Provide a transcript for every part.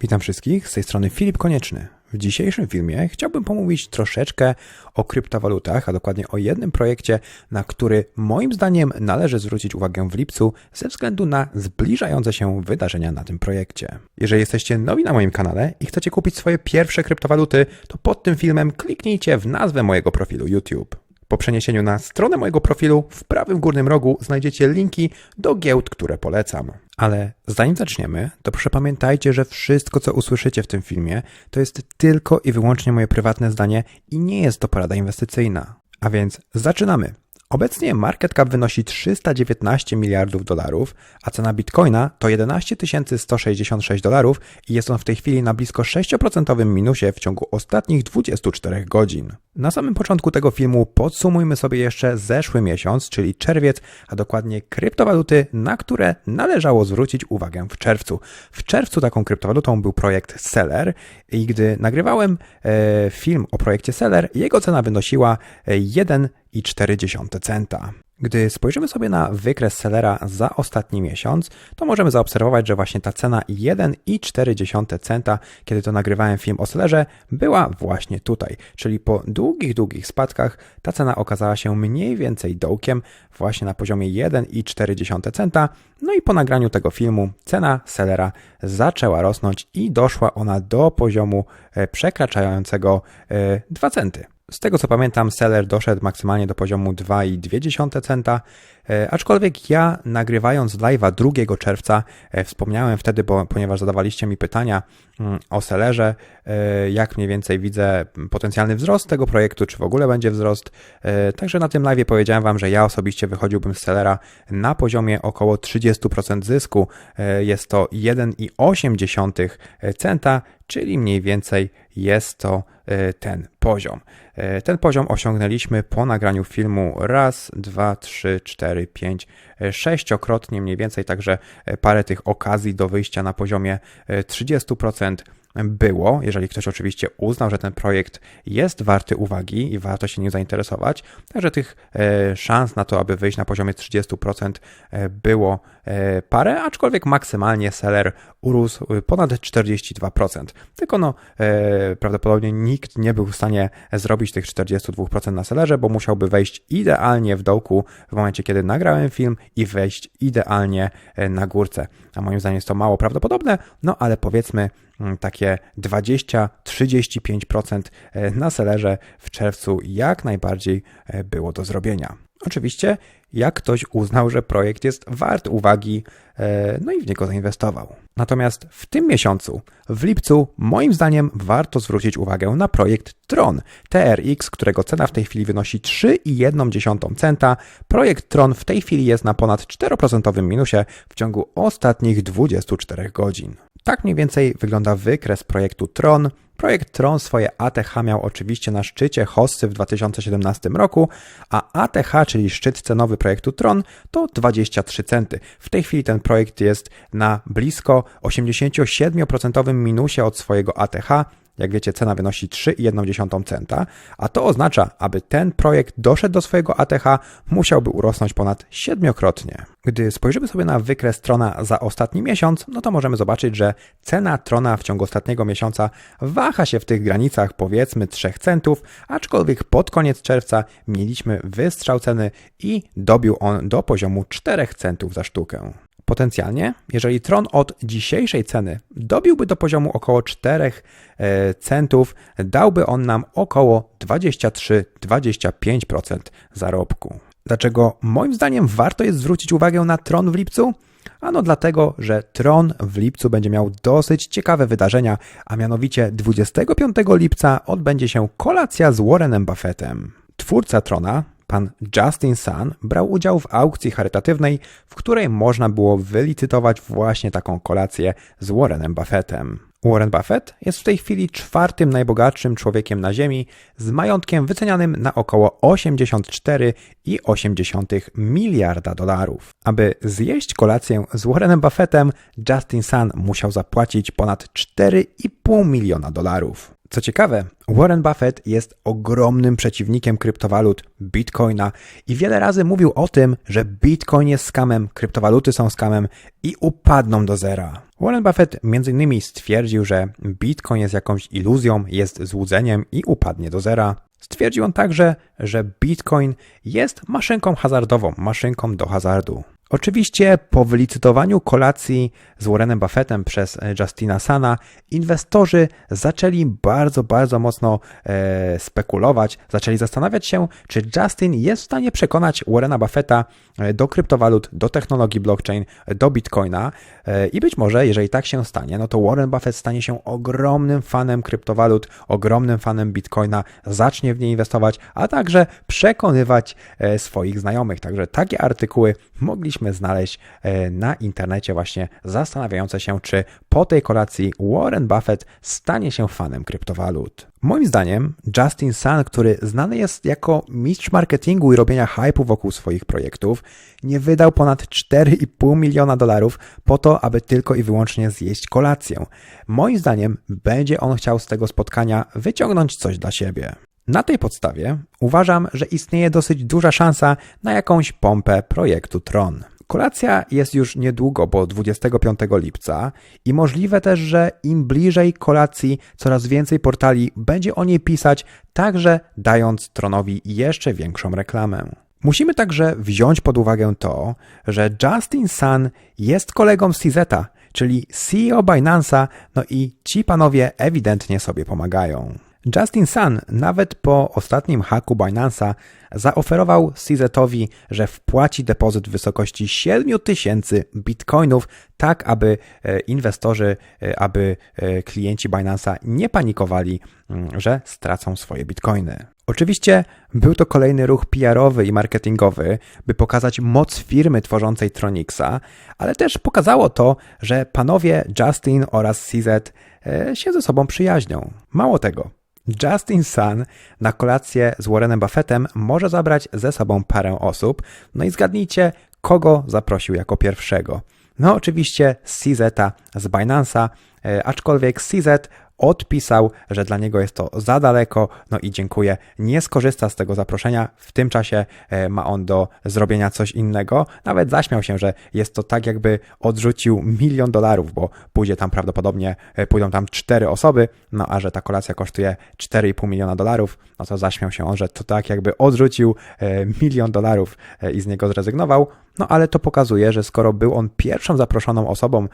Witam wszystkich, z tej strony Filip Konieczny. W dzisiejszym filmie chciałbym pomówić troszeczkę o kryptowalutach, a dokładnie o jednym projekcie, na który moim zdaniem należy zwrócić uwagę w lipcu ze względu na zbliżające się wydarzenia na tym projekcie. Jeżeli jesteście nowi na moim kanale i chcecie kupić swoje pierwsze kryptowaluty, to pod tym filmem kliknijcie w nazwę mojego profilu YouTube. Po przeniesieniu na stronę mojego profilu w prawym górnym rogu znajdziecie linki do giełd, które polecam. Ale zanim zaczniemy, to proszę pamiętajcie, że wszystko, co usłyszycie w tym filmie, to jest tylko i wyłącznie moje prywatne zdanie i nie jest to porada inwestycyjna. A więc zaczynamy. Obecnie market cap wynosi 319 miliardów dolarów, a cena bitcoina to 11 166 dolarów i jest on w tej chwili na blisko 6% minusie w ciągu ostatnich 24 godzin. Na samym początku tego filmu podsumujmy sobie jeszcze zeszły miesiąc, czyli czerwiec, a dokładnie kryptowaluty, na które należało zwrócić uwagę w czerwcu. W czerwcu taką kryptowalutą był projekt Seller i gdy nagrywałem e, film o projekcie Seller, jego cena wynosiła e, 1,4 centa. Gdy spojrzymy sobie na wykres Sellera za ostatni miesiąc, to możemy zaobserwować, że właśnie ta cena 1,4 centa, kiedy to nagrywałem film o Sellerze, była właśnie tutaj. Czyli po długich, długich spadkach ta cena okazała się mniej więcej dołkiem właśnie na poziomie 1,4 centa. No i po nagraniu tego filmu cena Sellera zaczęła rosnąć i doszła ona do poziomu e, przekraczającego 2 centy. Z tego co pamiętam, seller doszedł maksymalnie do poziomu 2,2 centa, aczkolwiek ja nagrywając live'a 2 czerwca e, wspomniałem wtedy, bo, ponieważ zadawaliście mi pytania mm, o sellerze, e, jak mniej więcej widzę potencjalny wzrost tego projektu, czy w ogóle będzie wzrost. Także na tym live'ie powiedziałem Wam, że ja osobiście wychodziłbym z sellera na poziomie około 30% zysku. Jest to 1,8 centa, czyli mniej więcej jest to ten poziom. Ten poziom osiągnęliśmy po nagraniu filmu raz, dwa, trzy, cztery, pięć, sześciokrotnie mniej więcej, także parę tych okazji do wyjścia na poziomie 30% było, jeżeli ktoś oczywiście uznał, że ten projekt jest warty uwagi i warto się nim zainteresować. Także tych e, szans na to, aby wyjść na poziomie 30% e, było e, parę, aczkolwiek maksymalnie seller urósł ponad 42%. Tylko no, prawdopodobnie nikt nie był w stanie zrobić tych 42% na sellerze, bo musiałby wejść idealnie w dołku w momencie, kiedy nagrałem film i wejść idealnie na górce. A moim zdaniem jest to mało prawdopodobne, no ale powiedzmy, takie 20-35% e, na selerze w czerwcu jak najbardziej e, było do zrobienia. Oczywiście, jak ktoś uznał, że projekt jest wart uwagi, e, no i w niego zainwestował. Natomiast w tym miesiącu, w lipcu, moim zdaniem warto zwrócić uwagę na projekt Tron TRX, którego cena w tej chwili wynosi 3,1 centa. Projekt Tron w tej chwili jest na ponad 4% minusie w ciągu ostatnich 24 godzin. Tak mniej więcej wygląda wykres projektu Tron. Projekt Tron swoje ATH miał oczywiście na szczycie hossy w 2017 roku, a ATH, czyli szczyt cenowy projektu Tron, to 23 centy. W tej chwili ten projekt jest na blisko 87% minusie od swojego ATH, jak wiecie, cena wynosi 3,1 centa, a to oznacza, aby ten projekt doszedł do swojego ATH, musiałby urosnąć ponad siedmiokrotnie. Gdy spojrzymy sobie na wykres Trona za ostatni miesiąc, no to możemy zobaczyć, że cena Trona w ciągu ostatniego miesiąca waha się w tych granicach powiedzmy 3 centów, aczkolwiek pod koniec czerwca mieliśmy wystrzał ceny i dobił on do poziomu 4 centów za sztukę. Potencjalnie, jeżeli Tron od dzisiejszej ceny dobiłby do poziomu około 4 e, centów, dałby on nam około 23-25% zarobku. Dlaczego moim zdaniem warto jest zwrócić uwagę na Tron w lipcu? Ano dlatego, że Tron w lipcu będzie miał dosyć ciekawe wydarzenia, a mianowicie 25 lipca odbędzie się kolacja z Warrenem Buffettem. Twórca Trona, pan Justin Sun brał udział w aukcji charytatywnej, w której można było wylicytować właśnie taką kolację z Warrenem Buffettem. Warren Buffett jest w tej chwili czwartym najbogatszym człowiekiem na Ziemi z majątkiem wycenianym na około 84,8 miliarda dolarów. Aby zjeść kolację z Warrenem Buffettem, Justin Sun musiał zapłacić ponad 4,5 miliona dolarów. Co ciekawe, Warren Buffett jest ogromnym przeciwnikiem kryptowalut Bitcoina i wiele razy mówił o tym, że Bitcoin jest skamem, kryptowaluty są skamem i upadną do zera. Warren Buffett m.in. stwierdził, że Bitcoin jest jakąś iluzją, jest złudzeniem i upadnie do zera. Stwierdził on także, że Bitcoin jest maszynką hazardową, maszynką do hazardu. Oczywiście po wylicytowaniu kolacji z Warrenem Buffettem przez Justina Sana, inwestorzy zaczęli bardzo, bardzo mocno e, spekulować, zaczęli zastanawiać się, czy Justin jest w stanie przekonać Warrena Buffetta e, do kryptowalut, do technologii blockchain, do bitcoina e, i być może, jeżeli tak się stanie, no to Warren Buffett stanie się ogromnym fanem kryptowalut, ogromnym fanem bitcoina, zacznie w nie inwestować, a także przekonywać e, swoich znajomych. Także takie artykuły mogliśmy mogliśmy znaleźć e, na internecie właśnie zastanawiające się, czy po tej kolacji Warren Buffett stanie się fanem kryptowalut. Moim zdaniem Justin Sun, który znany jest jako mistrz marketingu i robienia hypu wokół swoich projektów, nie wydał ponad 4,5 miliona dolarów po to, aby tylko i wyłącznie zjeść kolację. Moim zdaniem będzie on chciał z tego spotkania wyciągnąć coś dla siebie. Na tej podstawie uważam, że istnieje dosyć duża szansa na jakąś pompę projektu Tron. Kolacja jest już niedługo, bo 25 lipca i możliwe też, że im bliżej kolacji, coraz więcej portali będzie o niej pisać, także dając Tronowi jeszcze większą reklamę. Musimy także wziąć pod uwagę to, że Justin Sun jest kolegą CZ'a, czyli CEO Binance'a, no i ci panowie ewidentnie sobie pomagają. Justin Sun nawet po ostatnim haku Binance'a zaoferował CZ-owi, że wpłaci depozyt w wysokości 7000 bitcoinów, tak aby e, inwestorzy, e, aby e, klienci Binance'a nie panikowali, że stracą swoje bitcoiny. Oczywiście był to kolejny ruch PR-owy i marketingowy, by pokazać moc firmy tworzącej Tronixa, ale też pokazało to, że panowie Justin oraz CZ się ze sobą przyjaźnią. Mało tego, Justin Sun na kolację z Warrenem Buffettem może zabrać ze sobą parę osób. No i zgadnijcie, kogo zaprosił jako pierwszego. No oczywiście CZ z Binance'a, e, aczkolwiek CZ odpisał, że dla niego jest to za daleko, no i dziękuję, nie skorzysta z tego zaproszenia. W tym czasie e, ma on do zrobienia coś innego. Nawet zaśmiał się, że jest to tak, jakby odrzucił milion dolarów, bo pójdzie tam prawdopodobnie, e, pójdą tam cztery osoby, no a że ta kolacja kosztuje 4,5 miliona dolarów, no to zaśmiał się on, że to tak, jakby odrzucił e, milion dolarów i z niego zrezygnował. No ale to pokazuje, że skoro był on pierwszą zaproszoną osobą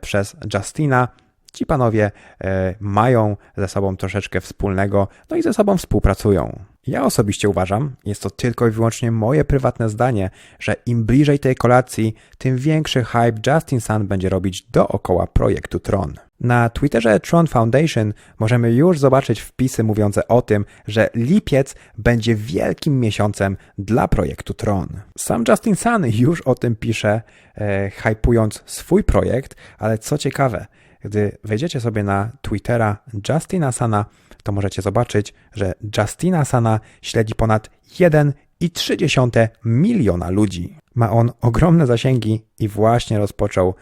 przez Justina, ci panowie e, mają ze sobą troszeczkę wspólnego, no i ze sobą współpracują. Ja osobiście uważam, jest to tylko i wyłącznie moje prywatne zdanie, że im bliżej tej kolacji, tym większy hype Justin Sun będzie robić dookoła projektu Tron. Na Twitterze Tron Foundation możemy już zobaczyć wpisy mówiące o tym, że lipiec będzie wielkim miesiącem dla projektu Tron. Sam Justin Sun już o tym pisze, e, hypując swój projekt, ale co ciekawe, gdy wejdziecie sobie na Twittera Justina Sana, to możecie zobaczyć, że Justina Sana śledzi ponad 1,3 miliona ludzi. Ma on ogromne zasięgi i właśnie rozpoczął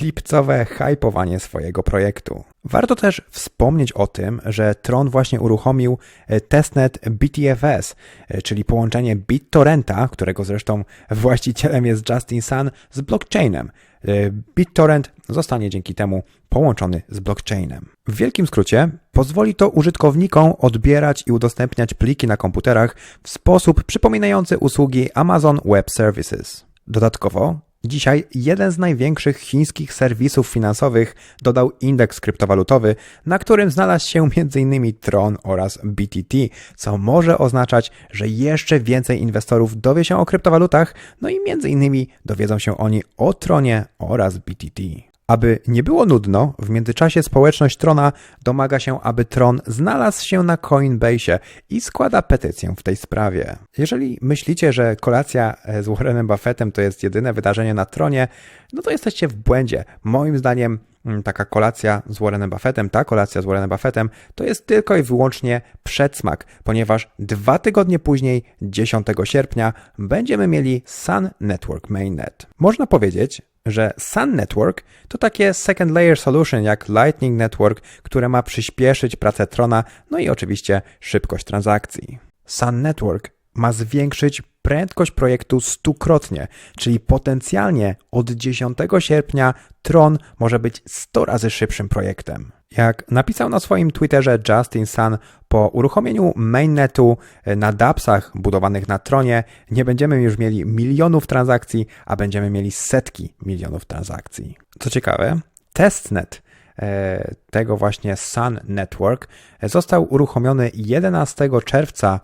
lipcowe hypowanie swojego projektu. Warto też wspomnieć o tym, że Tron właśnie uruchomił e, testnet BTFS, e, czyli połączenie BitTorrenta, którego zresztą właścicielem jest Justin Sun, z blockchainem. BitTorrent zostanie dzięki temu połączony z blockchainem. W wielkim skrócie pozwoli to użytkownikom odbierać i udostępniać pliki na komputerach w sposób przypominający usługi Amazon Web Services. Dodatkowo Dzisiaj jeden z największych chińskich serwisów finansowych dodał indeks kryptowalutowy, na którym znalazł się m.in. Tron oraz BTT, co może oznaczać, że jeszcze więcej inwestorów dowie się o kryptowalutach, no i m.in. dowiedzą się oni o Tronie oraz BTT. Aby nie było nudno, w międzyczasie społeczność Trona domaga się, aby Tron znalazł się na Coinbase i składa petycję w tej sprawie. Jeżeli myślicie, że kolacja e, z Warrenem Buffettem to jest jedyne wydarzenie na Tronie, no to jesteście w błędzie. Moim zdaniem mm, taka kolacja z Warrenem Buffettem, ta kolacja z Warrenem Buffettem to jest tylko i wyłącznie przedsmak, ponieważ dwa tygodnie później, 10 sierpnia, będziemy mieli Sun Network Mainnet. Można powiedzieć, że Sun Network to takie second layer solution jak Lightning Network, które ma przyspieszyć pracę Trona, no i oczywiście szybkość transakcji. Sun Network ma zwiększyć prędkość projektu stukrotnie, czyli potencjalnie od 10 sierpnia Tron może być 100 razy szybszym projektem. Jak napisał na swoim Twitterze Justin Sun, po uruchomieniu mainnetu na dAppsach budowanych na Tronie nie będziemy już mieli milionów transakcji, a będziemy mieli setki milionów transakcji. Co ciekawe, testnet e, tego właśnie Sun Network został uruchomiony 11 czerwca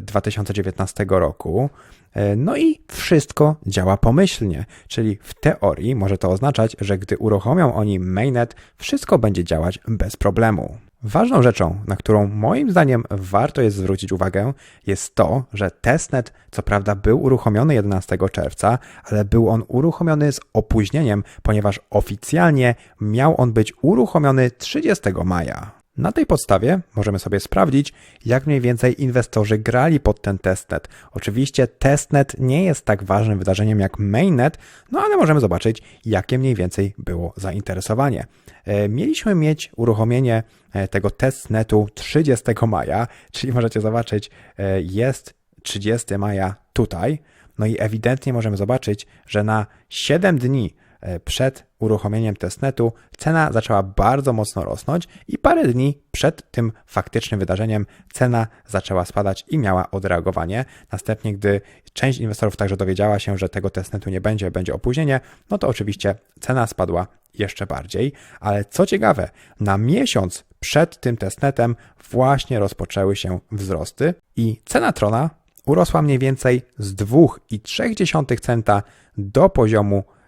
2019 roku. E, no i wszystko działa pomyślnie, czyli w teorii może to oznaczać, że gdy uruchomią oni mainnet, wszystko będzie działać bez problemu. Ważną rzeczą, na którą moim zdaniem warto jest zwrócić uwagę, jest to, że testnet co prawda był uruchomiony 11 czerwca, ale był on uruchomiony z opóźnieniem, ponieważ oficjalnie miał on być uruchomiony 30 maja. Na tej podstawie możemy sobie sprawdzić, jak mniej więcej inwestorzy grali pod ten testnet. Oczywiście testnet nie jest tak ważnym wydarzeniem jak mainnet, no ale możemy zobaczyć, jakie mniej więcej było zainteresowanie. E, mieliśmy mieć uruchomienie e, tego testnetu 30 maja, czyli możecie zobaczyć, e, jest 30 maja tutaj. No i ewidentnie możemy zobaczyć, że na 7 dni przed uruchomieniem testnetu cena zaczęła bardzo mocno rosnąć i parę dni przed tym faktycznym wydarzeniem cena zaczęła spadać i miała odreagowanie. Następnie, gdy część inwestorów także dowiedziała się, że tego testnetu nie będzie, będzie opóźnienie, no to oczywiście cena spadła jeszcze bardziej. Ale co ciekawe, na miesiąc przed tym testnetem właśnie rozpoczęły się wzrosty i cena Trona urosła mniej więcej z 2,3 centa do poziomu E,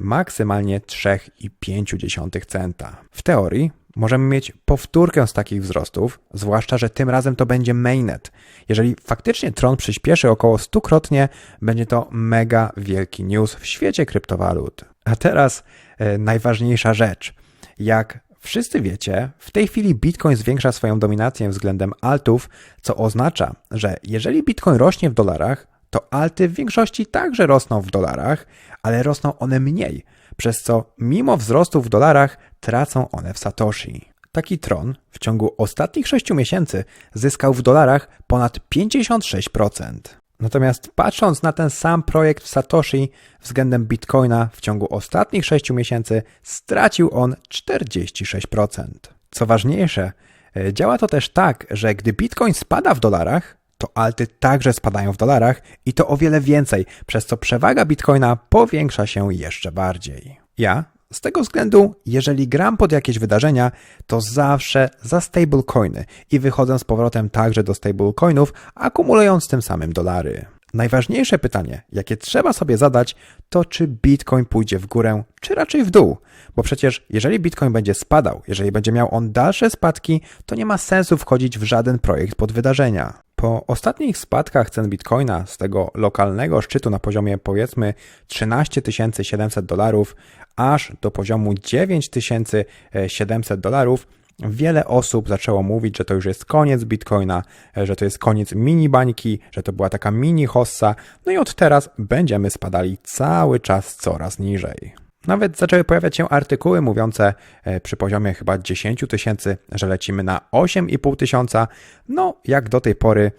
maksymalnie 3,5 centa. W teorii możemy mieć powtórkę z takich wzrostów, zwłaszcza, że tym razem to będzie mainnet. Jeżeli faktycznie Tron przyspieszy około stukrotnie, będzie to mega wielki news w świecie kryptowalut. A teraz e, najważniejsza rzecz. Jak wszyscy wiecie, w tej chwili Bitcoin zwiększa swoją dominację względem altów, co oznacza, że jeżeli Bitcoin rośnie w dolarach, to alty w większości także rosną w dolarach, ale rosną one mniej, przez co mimo wzrostu w dolarach tracą one w satoshi. Taki tron w ciągu ostatnich 6 miesięcy zyskał w dolarach ponad 56%. Natomiast patrząc na ten sam projekt w Satoshi względem Bitcoina w ciągu ostatnich 6 miesięcy stracił on 46%. Co ważniejsze, e, działa to też tak, że gdy Bitcoin spada w dolarach, to alty także spadają w dolarach i to o wiele więcej, przez co przewaga bitcoina powiększa się jeszcze bardziej. Ja z tego względu, jeżeli gram pod jakieś wydarzenia, to zawsze za stablecoiny i wychodzę z powrotem także do stablecoinów, akumulując tym samym dolary. Najważniejsze pytanie, jakie trzeba sobie zadać, to czy Bitcoin pójdzie w górę, czy raczej w dół. Bo przecież jeżeli Bitcoin będzie spadał, jeżeli będzie miał on dalsze spadki, to nie ma sensu wchodzić w żaden projekt pod wydarzenia. Po ostatnich spadkach cen bitcoina z tego lokalnego szczytu na poziomie powiedzmy 13 700 dolarów aż do poziomu 9700 dolarów, wiele osób zaczęło mówić, że to już jest koniec bitcoina, że to jest koniec mini bańki, że to była taka mini hossa, no i od teraz będziemy spadali cały czas coraz niżej. Nawet zaczęły pojawiać się artykuły mówiące e, przy poziomie chyba 10 tysięcy, że lecimy na 8,5 tysiąca. No, jak do tej pory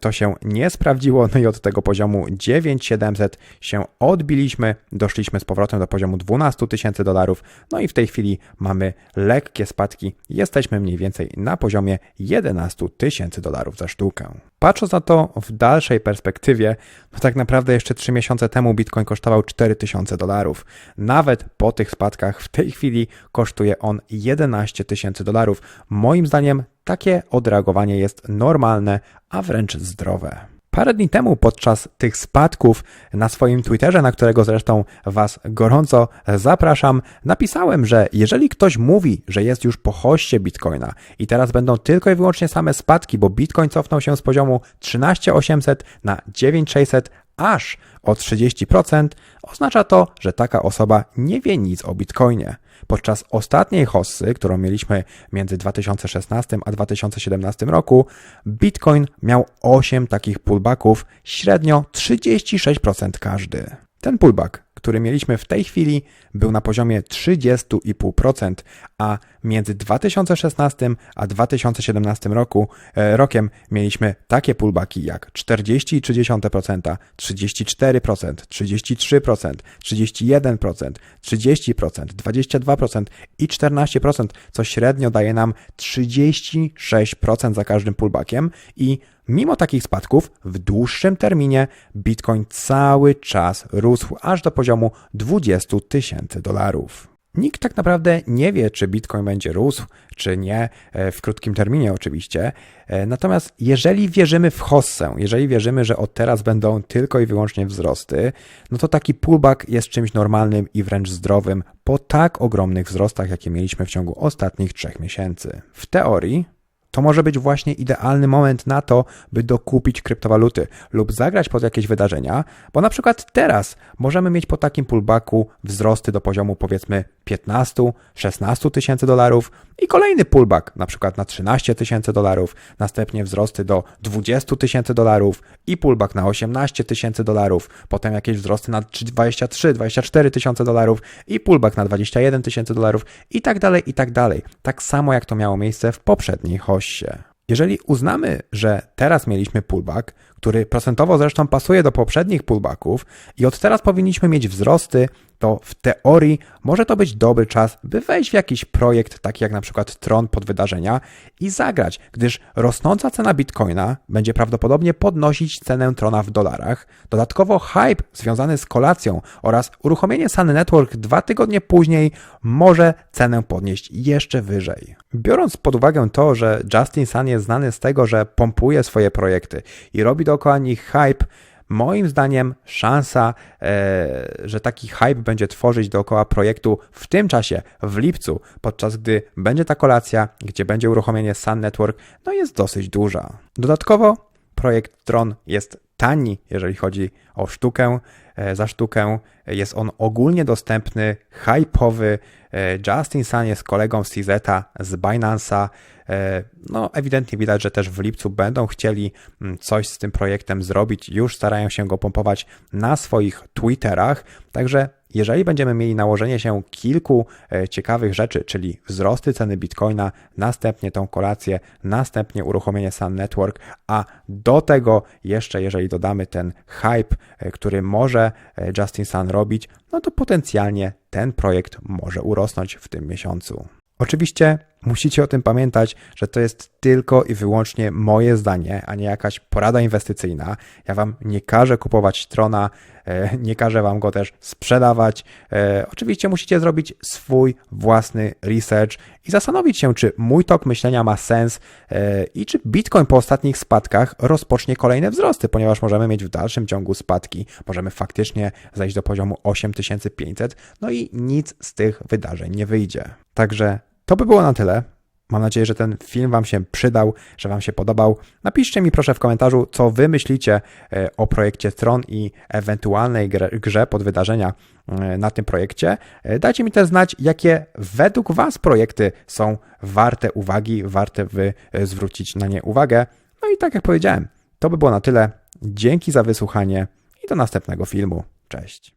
to się nie sprawdziło, no i od tego poziomu 9700 się odbiliśmy, doszliśmy z powrotem do poziomu 12 tysięcy dolarów, no i w tej chwili mamy lekkie spadki, jesteśmy mniej więcej na poziomie 11 tysięcy dolarów za sztukę. Patrząc na to w dalszej perspektywie, no tak naprawdę jeszcze 3 miesiące temu Bitcoin kosztował 4000 dolarów. Nawet po tych spadkach w tej chwili kosztuje on 11 tysięcy dolarów. Moim zdaniem takie odreagowanie jest normalne, a wręcz zdrowe. Parę dni temu podczas tych spadków na swoim Twitterze, na którego zresztą Was gorąco zapraszam, napisałem, że jeżeli ktoś mówi, że jest już po hoście Bitcoina i teraz będą tylko i wyłącznie same spadki, bo Bitcoin cofnął się z poziomu 13800 na 9600 aż o 30%, oznacza to, że taka osoba nie wie nic o Bitcoinie. Podczas ostatniej hossy, którą mieliśmy między 2016 a 2017 roku, Bitcoin miał 8 takich pullbacków, średnio 36% każdy. Ten pullback, który mieliśmy w tej chwili, był na poziomie 30,5%, a między 2016 a 2017 roku, e, rokiem mieliśmy takie pullbacki jak 40,3%, 34%, 33%, 31%, 30%, 22% i 14%, co średnio daje nam 36% za każdym pullbackiem i mimo takich spadków w dłuższym terminie Bitcoin cały czas rósł aż do poziomu 20 tysięcy dolarów. Nikt tak naprawdę nie wie, czy Bitcoin będzie rósł, czy nie, e, w krótkim terminie oczywiście. E, Natomiast jeżeli wierzymy w hossę, jeżeli wierzymy, że od teraz będą tylko i wyłącznie wzrosty, no to taki pullback jest czymś normalnym i wręcz zdrowym po tak ogromnych wzrostach, jakie mieliśmy w ciągu ostatnich trzech miesięcy. W teorii to może być właśnie idealny moment na to, by dokupić kryptowaluty lub zagrać pod jakieś wydarzenia, bo na przykład teraz możemy mieć po takim pullbacku wzrosty do poziomu powiedzmy 15-16 tysięcy dolarów i kolejny pullback na przykład na 13 tysięcy dolarów, następnie wzrosty do 20 tysięcy dolarów i pullback na 18 tysięcy dolarów, potem jakieś wzrosty na 23-24 tysiące dolarów i pullback na 21 tysięcy dolarów i tak dalej, i tak dalej. Tak samo jak to miało miejsce w poprzedniej hoście. Jeżeli uznamy, że teraz mieliśmy pullback, który procentowo zresztą pasuje do poprzednich pullbacków i od teraz powinniśmy mieć wzrosty, to w teorii może to być dobry czas, by wejść w jakiś projekt, taki jak na przykład Tron pod wydarzenia i zagrać, gdyż rosnąca cena Bitcoina będzie prawdopodobnie podnosić cenę Trona w dolarach. Dodatkowo hype związany z kolacją oraz uruchomienie Sun Network dwa tygodnie później może cenę podnieść jeszcze wyżej. Biorąc pod uwagę to, że Justin Sun jest znany z tego, że pompuje swoje projekty i robi dookoła nich hype, Moim zdaniem szansa, e, że taki hype będzie tworzyć dookoła projektu w tym czasie, w lipcu, podczas gdy będzie ta kolacja, gdzie będzie uruchomienie Sun Network, no jest dosyć duża. Dodatkowo projekt Tron jest tani, jeżeli chodzi o sztukę. E, za sztukę jest on ogólnie dostępny, hype'owy. E, Justin Sun jest kolegą z CZ, z Binance'a. E, No, ewidentnie widać, że też w lipcu będą chcieli mm, coś z tym projektem zrobić. Już starają się go pompować na swoich Twitterach. Także jeżeli będziemy mieli nałożenie się kilku e, ciekawych rzeczy, czyli wzrosty ceny bitcoina, następnie tą kolację, następnie uruchomienie Sun Network, a do tego jeszcze, jeżeli dodamy ten hype, e, który może Justin Sun robić, no to potencjalnie ten projekt może urosnąć w tym miesiącu. Oczywiście musicie o tym pamiętać, że to jest tylko i wyłącznie moje zdanie, a nie jakaś porada inwestycyjna. Ja wam nie każę kupować Trona, e, nie każę wam go też sprzedawać. E, Oczywiście musicie zrobić swój własny research i zastanowić się, czy mój tok myślenia ma sens e, i czy Bitcoin po ostatnich spadkach rozpocznie kolejne wzrosty, ponieważ możemy mieć w dalszym ciągu spadki, możemy faktycznie zejść do poziomu 8500, no i nic z tych wydarzeń nie wyjdzie. Także to by było na tyle. Mam nadzieję, że ten film Wam się przydał, że Wam się podobał. Napiszcie mi proszę w komentarzu, co Wy myślicie e, o projekcie Tron i ewentualnej grze, pod wydarzenia e, na tym projekcie. E, Dajcie mi też znać, jakie według Was projekty są warte uwagi, warte Wy zwrócić na nie uwagę. No i tak jak powiedziałem, to by było na tyle. Dzięki za wysłuchanie i do następnego filmu. Cześć.